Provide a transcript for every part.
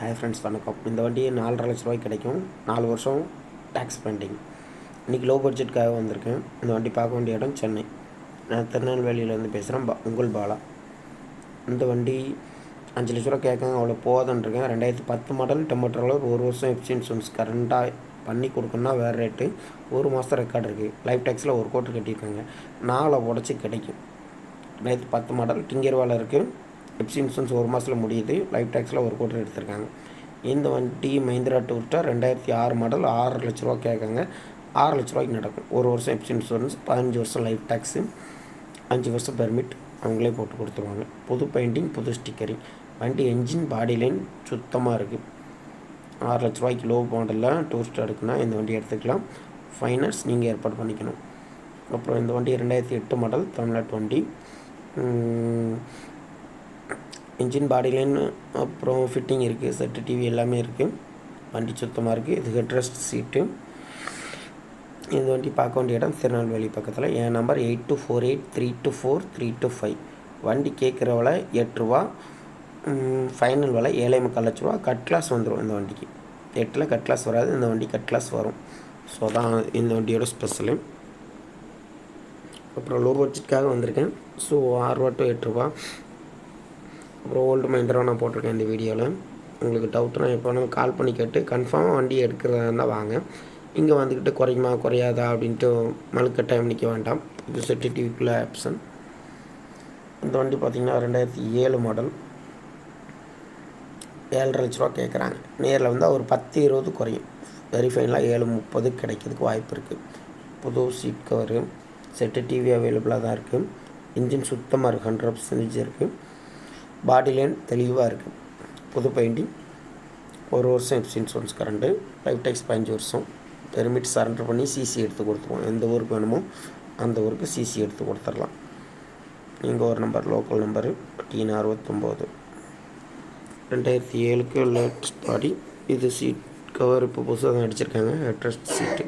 Hi friends வணக்கம். இந்த வண்டி நாலரை லட்ச ரூபாய்க்கு கிடைக்கும். நாலு வருஷம் டேக்ஸ் பெண்டிங் இன்றைக்கி லோ பட்ஜெட்டுக்காக வந்திருக்கேன். இந்த வண்டி பார்க்க வேண்டிய இடம் சென்னை. நான் திருநெல்வேலியிலேருந்து பேசுகிறேன் பா உங்கள் பாலா. இந்த வண்டி அஞ்சு லட்ச ரூபா கேட்காங்க அவ்வளோ போகாதுன்றிருக்கேன் ரெண்டாயிரத்தி பத்து மாடல் டெம்பர்ட்ரோலர் ஒரு வருஷம் எஃப்சி இன்சூரன்ஸ் கரண்ட்டாக பண்ணி கொடுக்கணுன்னா வேறு ரேட்டு ஒரு மாதம் ரெக்கார்டு இருக்குது லைஃப் டேக்ஸில் ஒரு கோட்டு கட்டியிருக்காங்க. நாளை உடச்சி கிடைக்கும். ரெண்டாயிரத்தி பத்து மாடல் டிங்கர்வால் இருக்குது எப்சி இன்சூரன்ஸ் ஒரு மாதத்தில் முடியுது. லைஃப் டேக்ஸில் ஒரு கோட்டர் எடுத்திருக்காங்க. இந்த வண்டி மஹிந்திரா டூரிஸ்ட்டாக ரெண்டாயிரத்தி ஆறு மாடல் ஆறு லட்ச ரூபா கேட்காங்க ஆறு லட்ச ரூபாய்க்கு நடக்கும். ஒரு வருஷம் எப்சி இன்சூரன்ஸ் பதினஞ்சு வருஷம் லைஃப் டேக்ஸு அஞ்சு வருஷம் பெர்மிட் அவங்களே போட்டு கொடுத்துருவாங்க. புது பெயிண்டிங் புது ஸ்டிக்கரிங் வண்டி என்ஜின் பாடி லைன் சுத்தமாக இருக்குது ஆறு லட்ச ரூபாய்க்கு லோ மாடலில் டூரிஸ்ட் எடுக்குன்னா இந்த வண்டி எடுத்துக்கலாம். ஃபைனான்ஸ் நீங்கள் ஏற்பாடு பண்ணிக்கணும். அப்புறம் இந்த வண்டி ரெண்டாயிரத்தி எட்டு மாடல் தமிழ்நாட்டு வண்டி. இன்ஜின் பாடி அப்புறம் ஃபிட்டிங் இருக்குது செட்டு டிவி எல்லாமே இருக்குது வண்டி சுத்தமாக இருக்குது இது ஹெட்ரஸ்ட் சீட்டு இந்த வண்டி பார்க்க வேண்டிய இடம் திருநெல்வேலி பக்கத்தில். என் number eight two four eight three two four three two five வண்டி கேட்குற விலை எட்டு ஃபைனல் விலை ஏழை முக்கால் லட்ச ரூபா. கட் கிளாஸ் வந்துடும் இந்த வண்டிக்கு. எட்டில் கட் கிளாஸ் வராது இந்த வண்டி கட் கிளாஸ் வரும். ஸோ தான் இந்த வண்டியோட ஸ்பெஷலு அப்புறம் லோ பட்ஜெட்காக வந்திருக்கேன். ஸோ ஆறுரூவா டு எட்டு அப்புறம் ஓல்டு மைண்டராக நான் போட்டிருக்கேன் இந்த வீடியோவில் உங்களுக்கு டவுட்னா எப்போ வேணாலும் கால் பண்ணி கேட்டு கன்ஃபார்மாக வண்டி எடுக்கிறதா இருந்தால் வாங்க. இங்கே வந்துக்கிட்டு குறையுமா குறையாதா அப்படின்ட்டு மழுக்க டைம் நிற்க வேண்டாம். இது செட்டு டிவிக்குள்ள ஆப்ஷன் இந்த வண்டி பார்த்திங்கன்னா ரெண்டாயிரத்தி ஏழு மாடல் ஏழரை லட்ச ரூபா கேட்குறாங்க நேரில் வந்து ஒரு பத்து இருபது குறையும். வெரிஃபைனலாக ஏழு முப்பது கிடைக்கிறதுக்கு வாய்ப்பு இருக்குது புது சீட் கவரு செட்டு டிவி அவைலபிளாக தான் இருக்குது இன்ஜின் சுத்தமாக இருக்குது ஹண்ட்ரட் பர்சன்டேஜ் இருக்குது பாடி லைன் தெளிவாக இருக்குது புது பெயிண்டிங் ஒரு வருஷம் FC insurance current life tax பதினஞ்சு வருஷம். பெர்மிட் சரண்டர் பண்ணி சிசி எடுத்து கொடுத்துருவோம். எந்த ஊருக்கு வேணுமோ அந்த ஊருக்கு சிசி எடுத்து கொடுத்துடலாம் நீங்கள் ஒரு நம்பர் லோக்கல் நம்பரு டீன் அறுபத்தொம்போது. ரெண்டாயிரத்தி ஏழுக்கு லேட்டஸ்ட் பாடி இது சீட் கவர் இப்போ புதுசாக தான் அடிச்சிருக்காங்க. ஹெட்ரஸ்ட் சீட்டு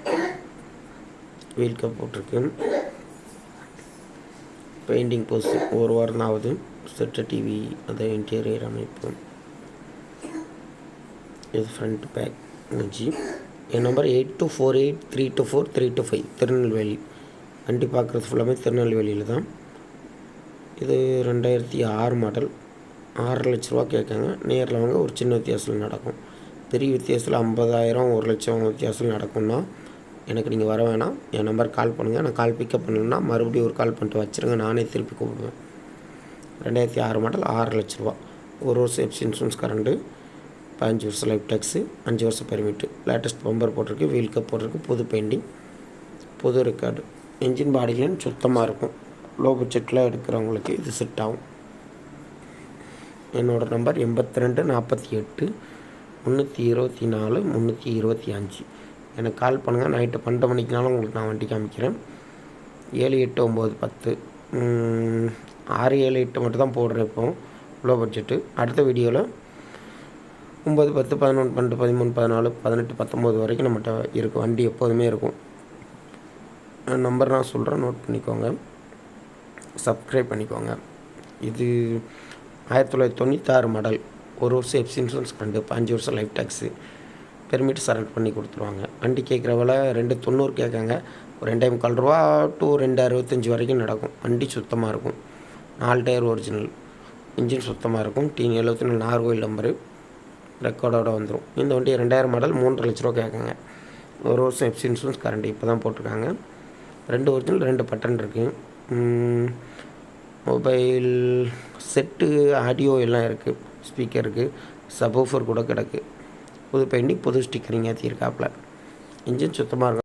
வீல் கப் போட்டிருக்கு. பெயிண்டிங் போஸ்ட் ஒரு வாரம் தான் ஆகுது செட்டு டிவி அதை இன்டீரியர் அமைப்பு. இது front back G N number eight two four eight three two four three two five Tirunelveli. வண்டி பார்க்குறது ஃபுல்லாமே திருநெல்வேலியில் தான். இது ரெண்டாயிரத்தி ஆறு மாடல் ஆறு லட்ச ரூபா கேட்காங்க. நேரில் வாங்க ஒரு சின்ன வித்தியாசத்தில் நடக்கும். பெரிய வித்தியாசத்தில் ஐம்பதாயிரம் ஒரு லட்சம் வித்தியாசத்தில் நடக்கும்னா எனக்கு நீங்கள் வர வேணாம். என் நம்பர் கால் பண்ணுங்கள் நான் கால் பிக்கப் பண்ணணும்னா மறுபடியும் ஒரு கால் பண்ணிட்டு வச்சுருங்க. நானே திருப்பி கூப்பிடுவேன். ரெண்டாயிரத்தி ஆறு மாடல் ஆறு லட்ச ரூபா. ஒரு வருஷம் எப்சி இன்சூரன்ஸ் கரண்ட்டு பதினஞ்சு வருஷம் லைஃப் டேக்ஸு அஞ்சு வருஷம் பெர்மிட்டு லேட்டஸ்ட் பம்பர் போட்டிருக்கு வீல் கப் போட்டிருக்கு புது பெயிண்டிங் புது ரெக்கார்டு இன்ஜின் பாடிலையும் சுத்தமாக இருக்கும். லோ பட்ஜெட்டில் எடுக்கிறவங்களுக்கு இது செட் ஆகும். என்னோடய நம்பர் எண்பத்தி ரெண்டு நாற்பத்தி எட்டு முந்நூற்றி இருபத்தி நாலு முந்நூற்றி இருபத்தி அஞ்சு. எனக்கு கால் பண்ணுங்கள் நைட்டு பன்னெண்டு மணிக்குனாலும் உங்களுக்கு நான் வண்டி காமிக்கிறேன். ஏழு எட்டு ஒம்பது பத்து. ஆறு ஏழு எட்டு மட்டும் தான் போடுறேன் இப்போ. இவ்வளோ பட்ஜெட்டு. அடுத்த வீடியோவில் ஒம்பது பத்து பதினொன்று பன்னெண்டு பதிமூணு பதினாலு பதினெட்டு பத்தொம்போது வரைக்கும் நம்மகிட்ட இருக்கும் வண்டி எப்போதுமே இருக்கும். நம்பர் நான் சொல்கிறேன் நோட் பண்ணிக்கோங்க. சப்ஸ்கிரைப் பண்ணிக்கோங்க. இது ஆயிரத்தி தொள்ளாயிரத்தி தொண்ணூத்தாறு மாடல் ஒரு வருஷம் எஃப்சி இன்சூரன்ஸ் கண்டு பாஞ்சு வருஷம் லைஃப் டேக்ஸு பெர்மிட் சரண்ட் பண்ணி கொடுத்துருவாங்க. வண்டி கேட்குற விலை ரெண்டு தொண்ணூறு கேட்காங்க. ஒரு ரெண்டே முக்கால் ரூபா டு ரெண்டு அறுபத்தஞ்சி வரைக்கும் நடக்கும். வண்டி சுத்தமாக இருக்கும். நாலு டயர் ஒரிஜினல். இன்ஜின் சுத்தமாக இருக்கும். டீன் எழுபத்தி நாலு நார்கோயில் நம்பரு. ரெக்கார்டோட வந்துடும் இந்த வண்டி ரெண்டாயிரம் மாடல் மூன்றரை லட்ச ரூபா கேட்காங்க. ஒரு வருஷம் எஃப்சி இன்சூரன்ஸ் கரண்ட் இப்போ தான் போட்டிருக்காங்க. ரெண்டு ஒரிஜினல் ரெண்டு பட்டன் இருக்குது மொபைல் செட்டு ஆடியோ எல்லாம் இருக்குது ஸ்பீக்கர் இருக்குது சபோஃபர் கூட கிடக்கு. புது பெயிண்டிங் புது ஸ்டிக்கரிங் ஏற்றிருக்காப்புல. இன்ஜின் சுத்தமாக இருக்கும்